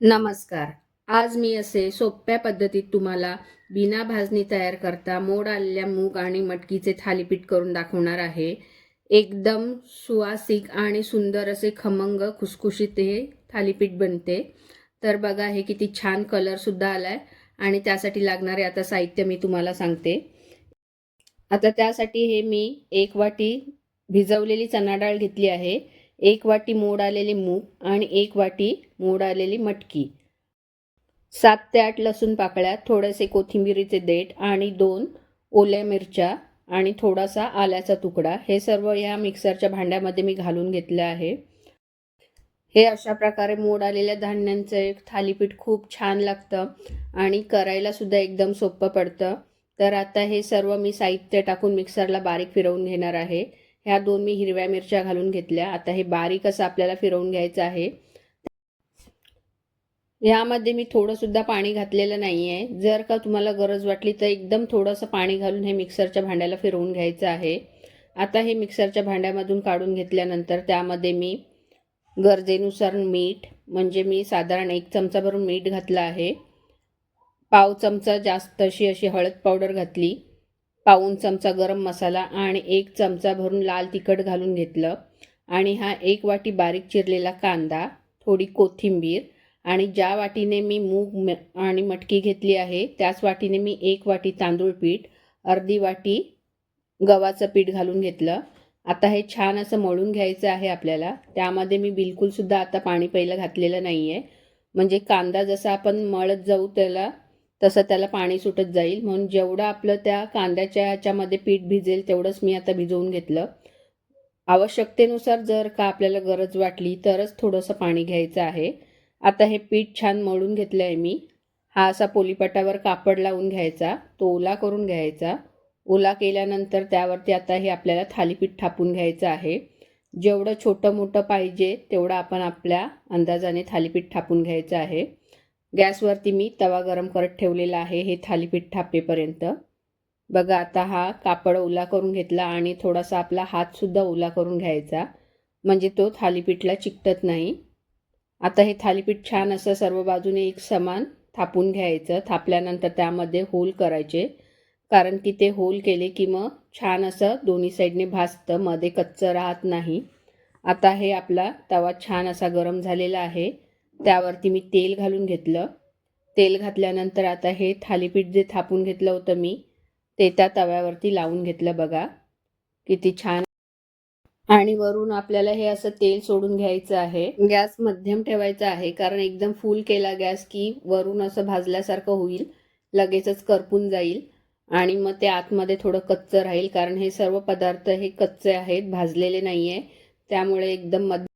नमस्कार. आज मी असे सोप्या पद्धतीत तुम्हाला बिना भाजणी तयार करता मोड आलेल्या मूग आणि मटकीचे थालीपीठ करून दाखवणार आहे. एकदम सुवासिक आणि सुंदर असे खमंग खुसखुशीत हे थालीपीठ बनते. तर बघा हे किती छान कलरसुद्धा आला आहे आणि त्यासाठी लागणारे आता साहित्य मी तुम्हाला सांगते. आता त्यासाठी हे मी एक वाटी भिजवलेली चणाडाळ घेतली आहे. एक वाटी मोड आलेली मूग आणि एक वाटी मोड आलेली मटकी. सात ते आठ लसूण पाकळ्या थोडेसे कोथिंबिरीचे देठ आणि दोन ओल्या मिरच्या आणि थोडासा आल्याचा तुकडा. हे सर्व या मिक्सरच्या भांड्यामध्ये मी घालून घेतलं आहे. हे अशा प्रकारे मोड आलेल्या धान्यांचं एक थालीपीठ खूप छान लागतं आणि करायलासुद्धा एकदम सोपं पडतं. तर आता हे सर्व मी साहित्य टाकून मिक्सरला बारीक फिरवून घेणार आहे. ह्या दोन मी हिरव्या मिरच्या घालून घेतल्या. आता हे बारीक असं आपल्याला फिरवून घ्यायचं आहे. यामध्ये मी थोडंसुद्धा पाणी घातलेलं नाही आहे जर का तुम्हाला गरज वाटली तर एकदम थोडंसं पाणी घालून हे मिक्सरच्या भांड्याला फिरवून घ्यायचं आहे. आता हे मिक्सरच्या भांड्यामधून काढून घेतल्यानंतर त्यामध्ये मी गरजेनुसार मीठ म्हणजे मी साधारण एक चमचा भरून मीठ घातलं आहे. पाव चमचा जास्त अशी अशी हळद पावडर घातली. पाऊन चमचा गरम मसाला आणि एक चमचा भरून लाल तिखट घालून घेतलं. आणि हा एक वाटी बारीक चिरलेला कांदा थोडी कोथिंबीर आणि ज्या वाटीने मी मूग म आणि मटकी घेतली आहे त्याच वाटीने मी एक वाटी तांदूळ पीठ अर्धी वाटी गव्हाचं पीठ घालून घेतलं. आता हे छान असं मळून घ्यायचं आहे आपल्याला. त्यामध्ये मी बिलकुलसुद्धा आता पाणी पहिलं घातलेलं नाही आहे म्हणजे कांदा जसा आपण मळत जाऊ त्याला तसं त्याला पाणी सुटत जाईल. म्हणून जेवढं आपलं त्या कांद्याच्या ह्याच्यामध्ये पीठ भिजेल तेवढंच मी आता भिजवून घेतलं. आवश्यकतेनुसार जर का आपल्याला गरज वाटली तरच थोडंसं पाणी घ्यायचं आहे. आता हे पीठ छान मळून घेतलं आहे मी. हा असा पोलीपटावर कापड लावून घ्यायचा. तो ओला करून घ्यायचा. ओला केल्यानंतर त्यावरती आता हे आपल्याला थालीपीठ थापून घ्यायचं आहे. जेवढं छोटं मोठं पाहिजे तेवढं आपण आपल्या अंदाजाने थालीपीठ थापून घ्यायचं आहे. गॅसवरती मी तवा गरम करत ठेवलेला आहे हे थालीपीठ थापेपर्यंत. बघा आता हा कापड ओला करून घेतला आणि थोडासा आपला हातसुद्धा ओला करून घ्यायचा. म्हणजे तो थालीपीठला चिकटत नाही. आता हे थालीपीठ छान असं सर्व बाजूने एक समान थापून घ्यायचं. थापल्यानंतर त्यामध्ये होल करायचे. कारण की ते होल केले की मग छान असं दोन्ही साईडने भाजतं मध्ये कच्चं राहत नाही. आता हे आपला तवा छान असा गरम झालेला आहे. त्यावरती मी तेल घालून घेतलं. तेल घातल्यानंतर आता हे थालीपीठ जे थापून घेतलं होतं मी ते त्या तव्यावरती लावून घेतलं बघा. किती छान. आणि वरून आपल्याला हे असं तेल सोडून घ्यायचं आहे. गॅस मध्यम ठेवायचा आहे कारण एकदम फुल केला गॅस की वरून असं भाजल्यासारखं होईल. लगेचच करपून जाईल. आणि मग ते आतमध्ये थोडं कच्चं राहील कारण हे सर्व पदार्थ हे कच्चे आहेत भाजलेले नाही आहे त्यामुळे एकदम मध्य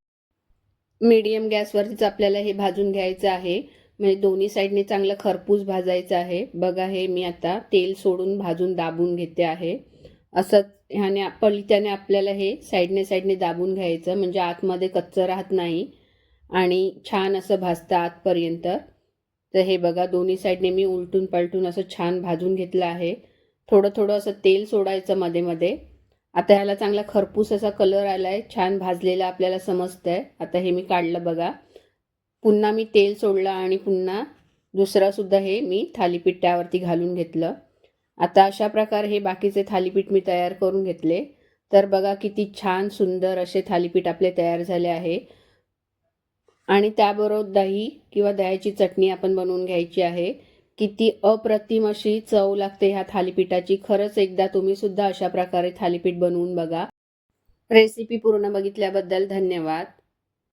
मीडियम गॅसवरतीच आपल्याला हे भाजून घ्यायचं आहे. म्हणजे दोन्ही साईडने चांगलं खरपूस भाजायचं आहे. बघा हे मी आता तेल सोडून भाजून दाबून घेते आहे. असं ह्याने पलित्याने आपल्याला हे साईडने साईडने दाबून घ्यायचं. म्हणजे आतमध्ये कच्चं राहत नाही. आणि छान असं भाजतं आतपर्यंत. तर हे बघा दोन्ही साईडने मी उलटून पलटून असं छान भाजून घेतलं आहे. थोडं थोडं असं तेल सोडायचं मध्ये मध्ये आता ह्याला चांगला खरपूस असा कलर आला आहे छान भाजलेला आपल्याला समजतं आहे आता हे मी काढलं बघा. पुन्हा मी तेल सोडलं आणि पुन्हा दुसरासुद्धा हे मी थालीपीठ त्यावरती घालून घेतलं. आता अशा प्रकारे हे बाकीचे थालीपीठ मी तयार करून घेतले. तर बघा किती छान सुंदर असे थालीपीठ आपले तयार झाले आहे. आणि त्याबरोबर दही किंवा दह्याची चटणी आपण बनवून घ्यायची आहे. किती अप्रतिम अशी चव लागते ह्या थालीपीठाची. खरंच एकदा तुम्ही सुद्धा अशा प्रकारे थालीपीठ बनवून बघा. रेसिपी पूर्ण बघितल्याबद्दल धन्यवाद.